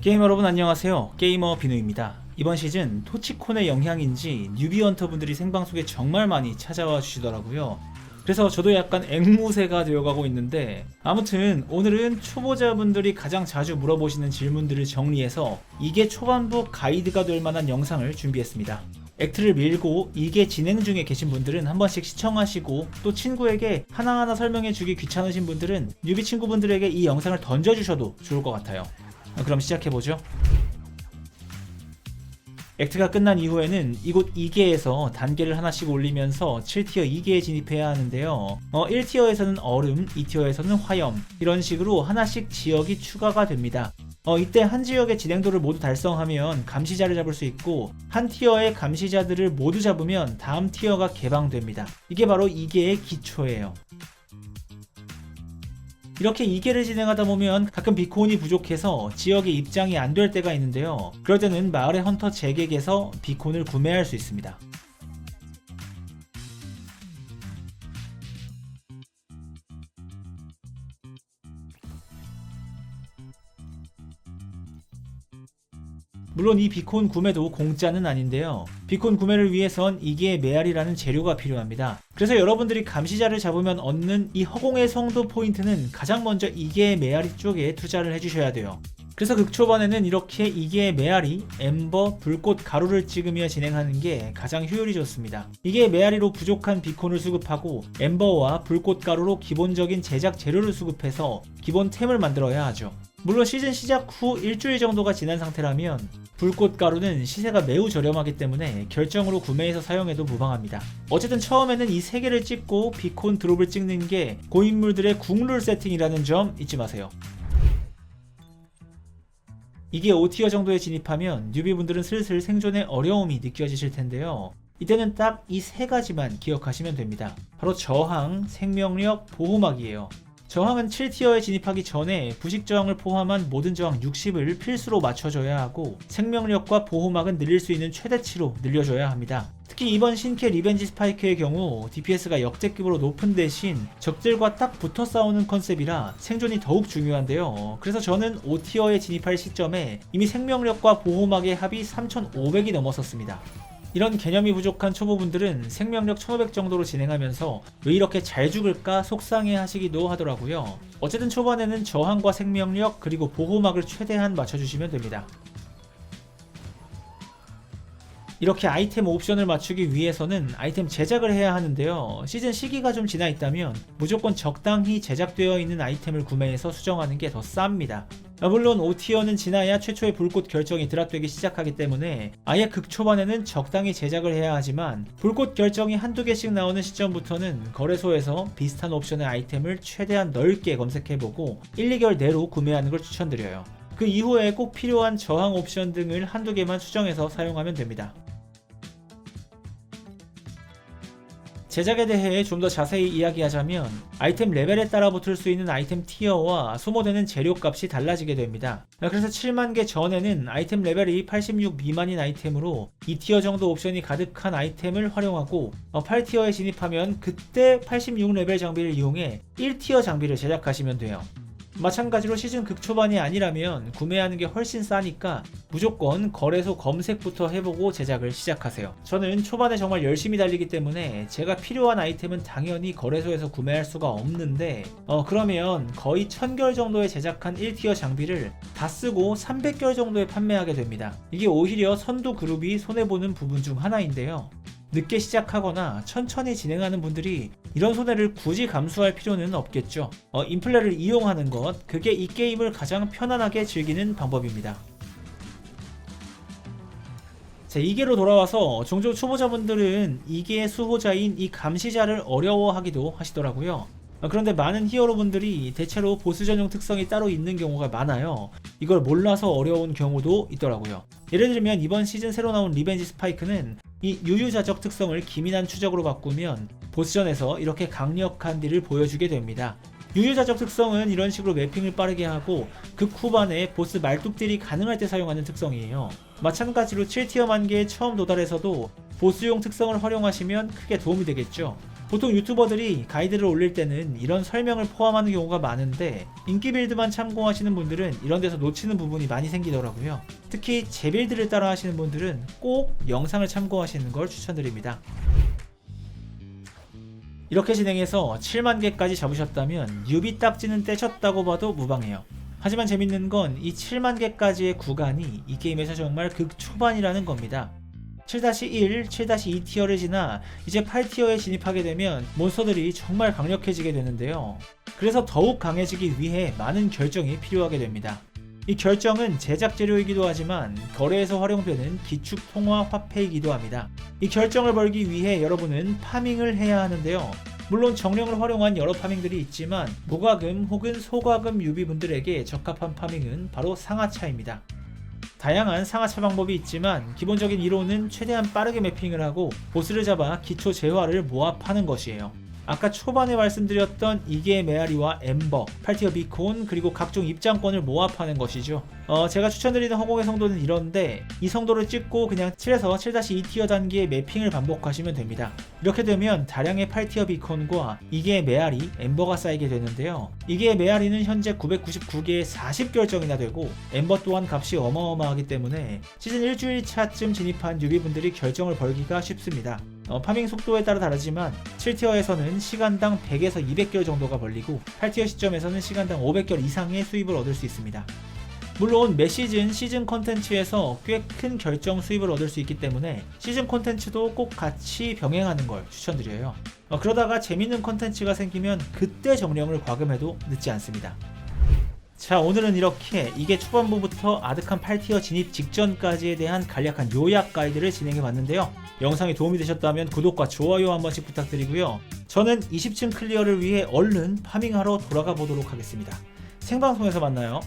게임 여러분 안녕하세요. 게이머 비누입니다. 이번 시즌 토치콘의 영향인지 뉴비 헌터 분들이 생방송에 정말 많이 찾아와 주시더라고요. 그래서 저도 약간 앵무새가 되어가고 있는데 아무튼 오늘은 초보자분들이 가장 자주 물어보시는 질문들을 정리해서 이게 초반부 가이드가 될 만한 영상을 준비했습니다. 액트를 밀고 이게 진행 중에 계신 분들은 한 번씩 시청하시고 또 친구에게 하나하나 설명해 주기 귀찮으신 분들은 뉴비 친구분들에게 이 영상을 던져주셔도 좋을 것 같아요. 어, 그럼 시작해보죠. 액트가 끝난 이후에는 이곳 2개에서 단계를 하나씩 올리면서 7티어 2개에 진입해야 하는데요. 어, 1티어에서는 얼음, 2티어에서는 화염, 이런 식으로 하나씩 지역이 추가가 됩니다. 어, 이때 한 지역의 진행도를 모두 달성하면 감시자를 잡을 수 있고 한 티어의 감시자들을 모두 잡으면 다음 티어가 개방됩니다. 이게 바로 2개의 기초예요. 이렇게 2개를 진행하다 보면 가끔 비콘이 부족해서 지역에 입장이 안 될 때가 있는데요. 그럴 때는 마을의 헌터 잭에게서 비콘을 구매할 수 있습니다. 물론 이 비콘 구매도 공짜는 아닌데요. 비콘 구매를 위해선 이게 메아리라는 재료가 필요합니다. 그래서 여러분들이 감시자를 잡으면 얻는 이 허공의 성도 포인트는 가장 먼저 이게 메아리 쪽에 투자를 해주셔야 돼요. 그래서 극 초반에는 이렇게 이게 메아리, 엠버, 불꽃 가루를 찍으며 진행하는 게 가장 효율이 좋습니다. 이게 메아리로 부족한 비콘을 수급하고 엠버와 불꽃 가루로 기본적인 제작 재료를 수급해서 기본 템을 만들어야 하죠. 물론 시즌 시작 후 일주일 정도가 지난 상태라면 불꽃 가루는 시세가 매우 저렴하기 때문에 결정으로 구매해서 사용해도 무방합니다. 어쨌든 처음에는 이 세 개를 찍고 비콘 드롭을 찍는 게 고인물들의 국룰 세팅이라는 점 잊지 마세요. 이게 5티어 정도에 진입하면 뉴비분들은 슬슬 생존에 어려움이 느껴지실 텐데요. 이때는 딱 이 세 가지만 기억하시면 됩니다. 바로 저항, 생명력, 보호막이에요. 저항은 7티어에 진입하기 전에 부식 저항을 포함한 모든 저항 60을 필수로 맞춰줘야 하고 생명력과 보호막은 늘릴 수 있는 최대치로 늘려줘야 합니다. 특히 이번 신캐 리벤지 스파이크의 경우 DPS가 역대급으로 높은 대신 적들과 딱 붙어 싸우는 컨셉이라 생존이 더욱 중요한데요. 그래서 저는 5티어에 진입할 시점에 이미 생명력과 보호막의 합이 3500이 넘었었습니다. 이런 개념이 부족한 초보분들은 생명력 1500 정도로 진행하면서 왜 이렇게 잘 죽을까 속상해 하시기도 하더라고요. 어쨌든 초반에는 저항과 생명력 그리고 보호막을 최대한 맞춰주시면 됩니다. 이렇게 아이템 옵션을 맞추기 위해서는 아이템 제작을 해야 하는데요. 시즌 시기가 좀 지나 있다면 무조건 적당히 제작되어 있는 아이템을 구매해서 수정하는 게 더 쌉니다. 아, 물론 5티어는 지나야 최초의 불꽃 결정이 드랍되기 시작하기 때문에 아예 극 초반에는 적당히 제작을 해야 하지만 불꽃 결정이 한두 개씩 나오는 시점부터는 거래소에서 비슷한 옵션의 아이템을 최대한 넓게 검색해보고 1, 2개월 내로 구매하는 걸 추천드려요. 그 이후에 꼭 필요한 저항 옵션 등을 한두 개만 수정해서 사용하면 됩니다. 제작에 대해 좀 더 자세히 이야기하자면 아이템 레벨에 따라 붙을 수 있는 아이템 티어와 소모되는 재료 값이 달라지게 됩니다. 그래서 7만 개 전에는 아이템 레벨이 86 미만인 아이템으로 2티어 정도 옵션이 가득한 아이템을 활용하고 8티어에 진입하면 그때 86레벨 장비를 이용해 1티어 장비를 제작하시면 돼요. 마찬가지로 시즌 극초반이 아니라면 구매하는 게 훨씬 싸니까 무조건 거래소 검색부터 해보고 제작을 시작하세요. 저는 초반에 정말 열심히 달리기 때문에 제가 필요한 아이템은 당연히 거래소에서 구매할 수가 없는데 어 그러면 거의 1000결 정도에 제작한 1티어 장비를 다 쓰고 300결 정도에 판매하게 됩니다. 이게 오히려 선두 그룹이 손해보는 부분 중 하나인데요. 늦게 시작하거나 천천히 진행하는 분들이 이런 손해를 굳이 감수할 필요는 없겠죠. 어, 인플레를 이용하는 것, 그게 이 게임을 가장 편안하게 즐기는 방법입니다. 자, 2개로 돌아와서 종종 초보자분들은 2개의 수호자인 이 감시자를 어려워하기도 하시더라고요. 어, 그런데 많은 히어로분들이 대체로 보스 전용 특성이 따로 있는 경우가 많아요. 이걸 몰라서 어려운 경우도 있더라고요. 예를 들면 이번 시즌 새로 나온 리벤지 스파이크는 이 유유자적 특성을 기민한 추적으로 바꾸면 보스전에서 이렇게 강력한 딜을 보여주게 됩니다. 유유자적 특성은 이런 식으로 매핑을 빠르게 하고 극 후반에 보스 말뚝딜이 가능할 때 사용하는 특성이에요. 마찬가지로 7티어 만개에 처음 도달해서도 보스용 특성을 활용하시면 크게 도움이 되겠죠. 보통 유튜버들이 가이드를 올릴 때는 이런 설명을 포함하는 경우가 많은데 인기 빌드만 참고하시는 분들은 이런 데서 놓치는 부분이 많이 생기더라고요. 특히 제 빌드를 따라 하시는 분들은 꼭 영상을 참고하시는 걸 추천드립니다. 이렇게 진행해서 7만 개까지 잡으셨다면 유비 딱지는 떼셨다고 봐도 무방해요. 하지만 재밌는 건 이 7만 개까지의 구간이 이 게임에서 정말 극초반이라는 겁니다. 7-1, 7-2 티어를 지나 이제 8티어에 진입하게 되면 몬스터들이 정말 강력해지게 되는데요. 그래서 더욱 강해지기 위해 많은 결정이 필요하게 됩니다. 이 결정은 제작 재료이기도 하지만 거래에서 활용되는 기축 통화 화폐이기도 합니다. 이 결정을 벌기 위해 여러분은 파밍을 해야 하는데요. 물론 정령을 활용한 여러 파밍들이 있지만 무과금 혹은 소과금 유비분들에게 적합한 파밍은 바로 상하차입니다. 다양한 상하차 방법이 있지만 기본적인 이론은 최대한 빠르게 매핑을 하고 보스를 잡아 기초 재화를 모아 파는 것이에요. 아까 초반에 말씀드렸던 이게 메아리와 엠버, 팔티어 비콘 그리고 각종 입장권을 모아 파는 것이죠. 어, 제가 추천드리는 허공의 성도는 이런데 이 성도를 찍고 그냥 7에서 7-2 티어 단계의 매핑을 반복하시면 됩니다. 이렇게 되면 다량의 8티어 비콘과 이게 메아리, 엠버가 쌓이게 되는데요. 이게 메아리는 현재 999개의 40결정이나 되고 엠버 또한 값이 어마어마하기 때문에 시즌 일주일 차쯤 진입한 뉴비분들이 결정을 벌기가 쉽습니다. 어, 파밍 속도에 따라 다르지만 7티어에서는 시간당 100에서 200개월 정도가 벌리고 8티어 시점에서는 시간당 500개월 이상의 수입을 얻을 수 있습니다. 물론 매 시즌 시즌 콘텐츠에서 꽤 큰 결정 수입을 얻을 수 있기 때문에 시즌 콘텐츠도 꼭 같이 병행하는 걸 추천드려요. 어, 그러다가 재밌는 콘텐츠가 생기면 그때 정령을 과금해도 늦지 않습니다. 자 오늘은 이렇게 이게 초반부부터 아득한 8티어 진입 직전까지에 대한 간략한 요약 가이드를 진행해 봤는데요. 영상이 도움이 되셨다면 구독과 좋아요 한 번씩 부탁드리고요. 저는 20층 클리어를 위해 얼른 파밍하러 돌아가 보도록 하겠습니다. 생방송에서 만나요.